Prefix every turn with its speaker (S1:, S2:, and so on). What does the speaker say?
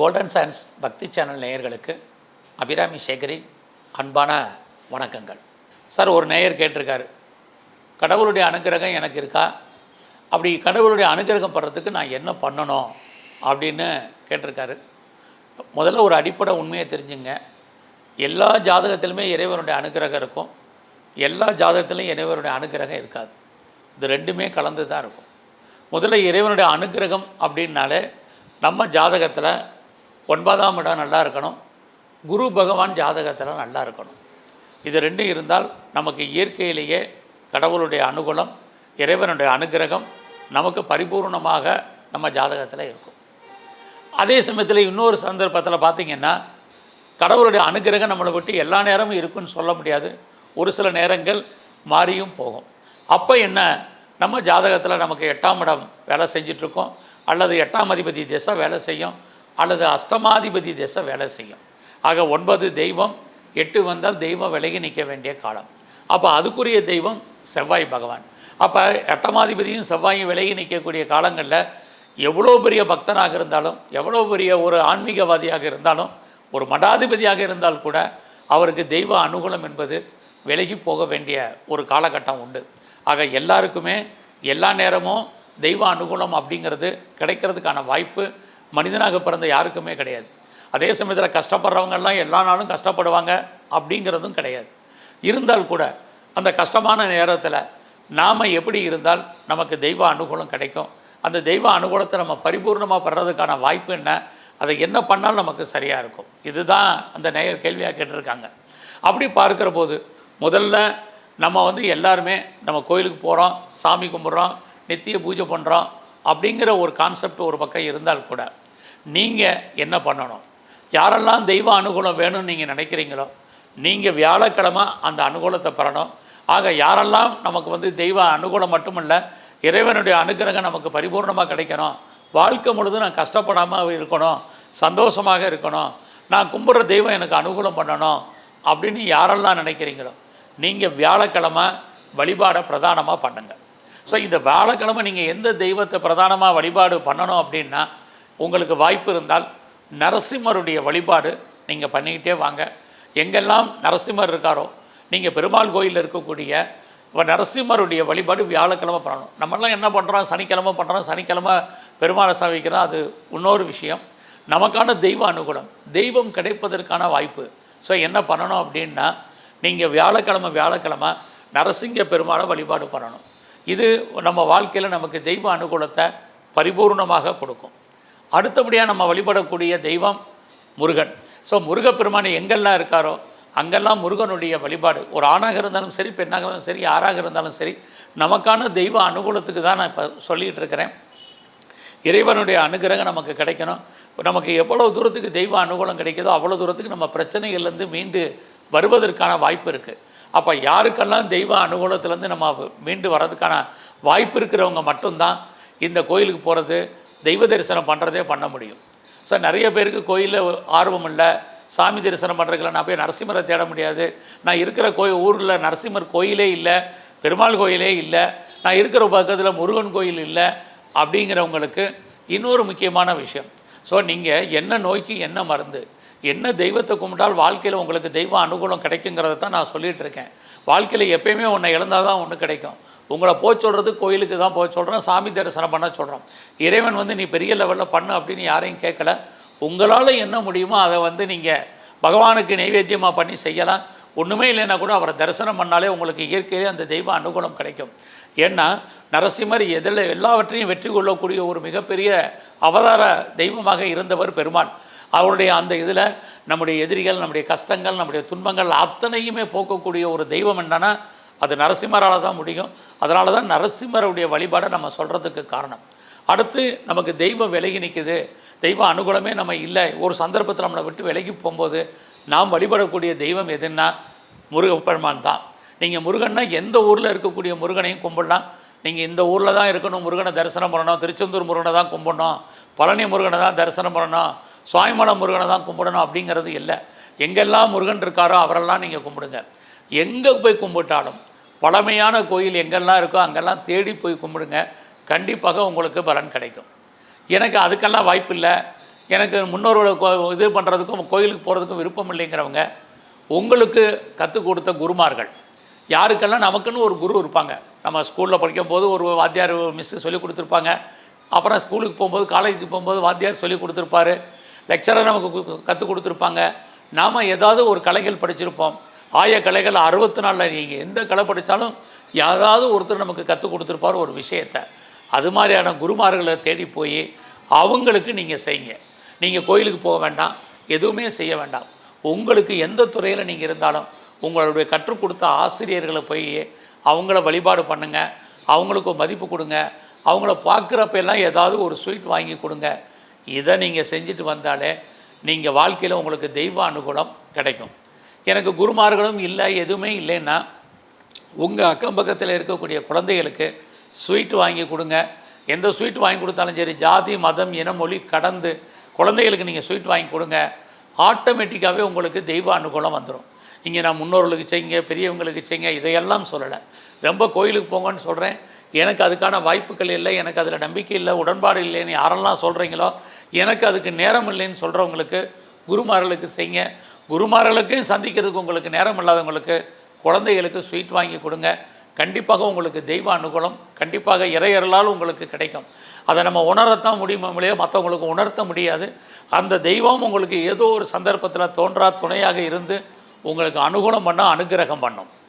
S1: Golden science பக்தி channel நேயர்களுக்கு அபிராமி சேகரின் அன்பான வணக்கங்கள். சார் ஒரு நேயர் கேட்டிருக்காரு. கடவுளுடைய அனுகிரகம் எனக்கு இருக்கா? அப்படி கடவுளுடைய அனுக்கிரகம் படுறதுக்கு நான் என்ன பண்ணணும் அப்படின்னு கேட்டிருக்காரு. முதல்ல ஒரு அடிப்படை உண்மையை தெரிஞ்சுங்க. எல்லா ஜாதகத்திலுமே இறைவனுடைய அனுக்கிரகம் இருக்கும். எல்லா ஜாதகத்திலும் இறைவனுடைய அனுக்கிரகம் இருக்காது. இது ரெண்டுமே கலந்து தான் இருக்கும். முதல்ல இறைவனுடைய அனுக்கிரகம் அப்படின்னாலே நம்ம ஜாதகத்தில் ஒன்பதாம் இடம் நல்லா இருக்கணும். குரு பகவான் ஜாதகத்தில் நல்லா இருக்கணும். இது ரெண்டும் இருந்தால் நமக்கு இயற்கையிலேயே கடவுளுடைய அனுகூலம் இறைவனுடைய அனுக்கிரகம் நமக்கு பரிபூர்ணமாக நம்ம ஜாதகத்தில் இருக்கும். அதே சமயத்தில் இன்னொரு சந்தர்ப்பத்தில் பார்த்திங்கன்னா கடவுளுடைய அனுக்கிரகம் நம்மளை விட்டு எல்லா நேரமும் இருக்குன்னு சொல்ல முடியாது. ஒரு சில நேரங்கள் மாறியும் போகும். அப்போ என்ன? நம்ம ஜாதகத்தில் நமக்கு எட்டாம் இடம் வேலை செஞ்சிட்ருக்கோம் அல்லது எட்டாம் அதிபதி திசை வேலை செய்யும். அல்லது அஷ்டமாதிபதி திசை வேலை செய்யும். ஆக ஒன்பது தெய்வம் எட்டு வந்தால் தெய்வம் விலகி நிற்க வேண்டிய காலம். அப்போ அதுக்குரிய தெய்வம் செவ்வாய் பகவான். அப்போ எட்டமாதிபதியும் செவ்வாயும் விலகி நிற்கக்கூடிய காலங்களில் எவ்வளோ பெரிய பக்தனாக இருந்தாலும் எவ்வளோ பெரிய ஒரு ஆன்மீகவாதியாக இருந்தாலும் ஒரு மடாதிபதியாக இருந்தால் கூட அவருக்கு தெய்வ அனுகூலம் என்பது விலகி போக வேண்டிய ஒரு காலகட்டம் உண்டு. ஆக எல்லாருக்குமே எல்லா நேரமும் தெய்வ அனுகூலம் அப்படிங்கிறது கிடைக்கிறதுக்கான வாய்ப்பு மனிதனாக பிறந்த யாருக்குமே கிடையாது. அதே சமயத்தில் கஷ்டப்படுறவங்கெல்லாம் எல்லா நாளும் கஷ்டப்படுவாங்க அப்படிங்கிறதும் கிடையாது. இருந்தால் கூட அந்த கஷ்டமான நேரத்தில் நாம் எப்படி இருந்தால் நமக்கு தெய்வ அனுகூலம் கிடைக்கும். அந்த தெய்வ அனுகூலத்தை நம்ம பரிபூர்ணமாக பெறதுக்கான வாய்ப்பு என்ன? அதை என்ன பண்ணாலும் நமக்கு சரியாக இருக்கும். இதுதான் அந்த நேயர் கேள்வியாக கேட்டிருக்காங்க. அப்படி பார்க்குற போது முதல்ல நம்ம வந்து எல்லாருமே நம்ம கோயிலுக்கு போகிறோம் சாமி கும்பிட்றோம் நித்திய பூஜை பண்ணுறோம் அப்படிங்கிற ஒரு கான்செப்ட் ஒரு பக்கம் இருந்தால் கூட நீங்கள் என்ன பண்ணணும்? யாரெல்லாம் தெய்வ அனுகூலம் வேணும்னு நீங்கள் நினைக்கிறீங்களோ நீங்கள் வியாழக்கிழமை அந்த அனுகூலத்தை பெறணும். ஆக யாரெல்லாம் நமக்கு வந்து தெய்வ அனுகூலம் மட்டுமல்ல இறைவனுடைய அனுகிரகம் நமக்கு பரிபூர்ணமாக கிடைக்கணும். வாழ்க்கை முழுதும் நான் கஷ்டப்படாமல் இருக்கணும் சந்தோஷமாக இருக்கணும். நான் கும்பிட்ற தெய்வம் எனக்கு அனுகூலம் பண்ணணும் அப்படின்னு யாரெல்லாம் நினைக்கிறீங்களோ நீங்கள் வியாழக்கிழமை வழிபாடை பிரதானமாக பண்ணுங்கள் ஸோ இந்த வியாழக்கிழமை நீங்கள் எந்த தெய்வத்தை பிரதானமாக வழிபாடு பண்ணணும் அப்படின்னா உங்களுக்கு வாய்ப்பு இருந்தால் நரசிம்மருடைய வழிபாடு நீங்கள் பண்ணிக்கிட்டே வாங்க. எங்கெல்லாம் நரசிம்மர் இருக்காரோ நீங்கள் பெருமாள் கோயிலில் இருக்கக்கூடிய நரசிம்மருடைய வழிபாடு வியாழக்கிழமை பண்ணணும். நம்மெல்லாம் என்ன பண்ணுறோம் சனிக்கிழமை பண்ணுறோம் சனிக்கிழமை பெருமாளை சாவிக்கிறோம் அது இன்னொரு விஷயம். நமக்கான தெய்வ அனுகூலம். தெய்வம் கிடைப்பதற்கான வாய்ப்பு. ஸோ என்ன பண்ணணும் அப்படின்னா நீங்கள் வியாழக்கிழமை வியாழக்கிழமை நரசிங்க பெருமாளை வழிபாடு பண்ணணும். இது நம்ம வாழ்க்கையில் நமக்கு தெய்வ அனுகூலத்தை பரிபூர்ணமாக கொடுக்கும். அடுத்தபடியாக நம்ம வழிபடக்கூடிய தெய்வம் முருகன். ஸோ முருகப்பெருமான் எங்கெல்லாம் இருக்காரோ அங்கெல்லாம் முருகனுடைய வழிபாடு. ஒரு ஆணாக இருந்தாலும் சரி பெண்ணாக இருந்தாலும் சரி யாராக இருந்தாலும் சரி நமக்கான தெய்வ அனுகூலத்துக்கு தான் நான் இப்போ சொல்லிகிட்டு இருக்கிறேன். இறைவனுடைய அனுகிரகம் நமக்கு கிடைக்கணும். நமக்கு எவ்வளோ தூரத்துக்கு தெய்வ அனுகூலம் கிடைக்குதோ அவ்வளோ தூரத்துக்கு நம்ம பிரச்சனைகள்லேருந்து மீண்டு வருவதற்கான வாய்ப்பு இருக்குது அப்போ யாருக்கெல்லாம் தெய்வ அனுகூலத்துலேருந்து நம்ம மீண்டு வர்றதுக்கான வாய்ப்பு இருக்கிறவங்க மட்டும்தான் இந்த கோயிலுக்கு போகிறது தெய்வ தரிசனம் பண்ணுறதே பண்ண முடியும். ஸோ நிறைய பேருக்கு கோயிலில் ஆர்வம் இல்லை சாமி தரிசனம் பண்ணுறதுல நான் போய் நரசிம்மரை தேட முடியாது. நான் இருக்கிற கோயில் ஊரில் நரசிம்மர் கோயிலே இல்லை பெருமாள் கோயிலே இல்லை நான் இருக்கிற பக்கத்தில் முருகன் கோயில் இல்லை அப்படிங்கிறவங்களுக்கு இன்னொரு முக்கியமான விஷயம். ஸோ நீங்கள் என்ன நோய்க்கு என்ன மருந்து என்ன தெய்வத்தை கும்பிட்டால் வாழ்க்கையில் உங்களுக்கு தெய்வ அனுகூலம் கிடைக்குங்கிறத தான் நான் சொல்லிகிட்டு இருக்கேன். வாழ்க்கையில் எப்பயுமே ஒன்றை இழந்தால் தான் ஒன்று கிடைக்கும். உங்களை போக சொல்கிறது கோயிலுக்கு தான் போக சொல்கிறோம் சாமி தரிசனம் பண்ண சொல்கிறோம் இறைவன் வந்து நீ பெரிய லெவலில் பண்ணு அப்படின்னு யாரையும் கேட்கல. உங்களால் என்ன முடியுமோ அதை வந்து நீங்கள் பகவானுக்கு நைவேத்தியமாக பண்ணி செய்யலாம். ஒன்றுமே இல்லைன்னா கூட அவரை தரிசனம் பண்ணாலே உங்களுக்கு இயற்கையிலே அந்த தெய்வ அனுகூலம் கிடைக்கும். ஏன்னா நரசிம்மர் எதில் எல்லாவற்றையும் வெற்றி கொள்ளக்கூடிய ஒரு மிகப்பெரிய அவதார தெய்வமாக இருந்தவர் பெருமாள் அவருடைய அந்த இதில் நம்முடைய எதிரிகள் நம்முடைய கஷ்டங்கள் நம்முடைய துன்பங்கள் அத்தனையுமே போக்கக்கூடிய ஒரு தெய்வம் என்னன்னா அது நரசிம்மரால் தான் முடியும். அதனால தான் நரசிம்மருடைய வழிபாடை நம்ம சொல்கிறதுக்கு காரணம். அடுத்து நமக்கு தெய்வம் விலகி நிற்குது தெய்வ அனுகூலமே நம்ம இல்லை. ஒரு சந்தர்ப்பத்தில் நம்மளை விட்டு விலகி போகும்போது நாம் வழிபடக்கூடிய தெய்வம் எதுன்னா முருகப்பெருமான் தான். நீங்கள் முருகன்னா எந்த ஊரில் இருக்கக்கூடிய முருகனையும் கும்பிடலாம். நீங்கள் இந்த ஊரில் தான் இருக்கணும் முருகனை தரிசனம் பண்ணணும் திருச்செந்தூர் முருகனை தான் கும்பிடணும் பழனி முருகனை தான் தரிசனம் பண்ணணும் சுவாமிமலை முருகனை தான் கும்பிடணும் அப்படிங்கிறது இல்லை. எங்கெல்லாம் முருகன் இருக்காரோ அவரெல்லாம் நீங்கள் கும்பிடுங்க. எங்கே போய் கும்பிட்டாலும் பழமையான கோயில் எங்கெல்லாம் இருக்கோ அங்கெல்லாம் தேடி போய் கும்பிடுங்க. கண்டிப்பாக உங்களுக்கு பலன் கிடைக்கும். எனக்கு அதுக்கெல்லாம் வாய்ப்பு இல்லை. எனக்கு முன்னோர்களை கோ- இது பண்ணுறதுக்கும் கோயிலுக்கு போகிறதுக்கும் விருப்பம் இல்லைங்கிறவங்க உங்களுக்கு கற்றுக் கொடுத்த குருமார்கள். யாருக்கெல்லாம் நமக்குன்னு ஒரு குரு இருப்பாங்க. நம்ம ஸ்கூலில் படிக்கும் போது ஒரு வாத்தியார் மிஸ்ஸு சொல்லி கொடுத்துருப்பாங்க. அப்புறம் ஸ்கூலுக்கு போகும்போது காலேஜுக்கு போகும்போது வாத்தியார் சொல்லி கொடுத்துருப்பாரு. லெக்சரர் நமக்கு கற்றுக் கொடுத்துருப்பாங்க. நாம் ஏதாவது ஒரு கலைகள் படிச்சிருப்போம். ஆய கலைகள் அறுபத்தி நாளில் நீங்கள் எந்த கலை படித்தாலும் யாராவது ஒருத்தர் நமக்கு கற்றுக் கொடுத்துருப்பார் ஒரு விஷயத்தை. அது மாதிரியான குருமார்களை தேடி போய் அவங்களுக்கு நீங்கள் செய்யுங்க. நீங்கள் கோயிலுக்கு போக வேண்டாம். எதுவுமே செய்ய வேண்டாம். உங்களுக்கு எந்த துறையில் நீங்கள் இருந்தாலும் உங்களுடைய கற்றுக் கொடுத்த ஆசிரியர்களை போய் அவங்கள வழிபாடு பண்ணுங்கள் அவங்களுக்கு ஒரு மதிப்பு கொடுங்க. அவங்கள பார்க்குறப்ப எல்லாம் ஏதாவது ஒரு ஸ்வீட் வாங்கி கொடுங்க. இதை நீங்கள் செஞ்சுட்டு வந்தாலே நீங்கள் வாழ்க்கையில் உங்களுக்கு தெய்வ அனுகூலம் கிடைக்கும். எனக்கு குருமார்களும் இல்லை எதுவுமே இல்லைன்னா உங்கள் அக்கம் பக்கத்தில் இருக்கக்கூடிய குழந்தைகளுக்கு ஸ்வீட் வாங்கி கொடுங்க. எந்த ஸ்வீட் வாங்கி கொடுத்தாலும் சரி ஜாதி மதம் இன மொழி கடந்து குழந்தைகளுக்கு நீங்கள் ஸ்வீட் வாங்கி கொடுங்க. ஆட்டோமேட்டிக்காகவே உங்களுக்கு தெய்வ அனுகூலம் வந்துடும் இங்கே நான் முன்னோர்களுக்கு செய்யுங்க பெரியவங்களுக்கு செய்யுங்க இதையெல்லாம் சொல்லலை. ரொம்ப கோயிலுக்கு போங்கன்னு சொல்கிறேன் எனக்கு அதுக்கான வாய்ப்புகள் இல்லை எனக்கு அதில் நம்பிக்கை இல்லை உடன்பாடு இல்லைன்னு யாரெல்லாம் சொல்கிறீங்களோ எனக்கு அதுக்கு நேரம் இல்லைன்னு சொல்கிறவங்களுக்கு குருமார்களுக்கு செய்யுங்க. குருமார்களுக்கும் சந்திக்கிறதுக்கு உங்களுக்கு நேரம் இல்லாதவங்களுக்கு குழந்தைகளுக்கு ஸ்வீட் வாங்கி கொடுங்க. கண்டிப்பாக உங்களுக்கு தெய்வ அனுகூலம் கண்டிப்பாக இறையறலால் உங்களுக்கு கிடைக்கும். அதை நம்ம உணரத்தான் முடியுமோ இல்லையோ? மற்றவங்களுக்கு உணர்த்த முடியாது. அந்த தெய்வம் உங்களுக்கு ஏதோ ஒரு சந்தர்ப்பத்தில் தோன்றா துணையாக இருந்து உங்களுக்கு அனுகூலம் பண்ண அனுகிரகம் பண்ணும்.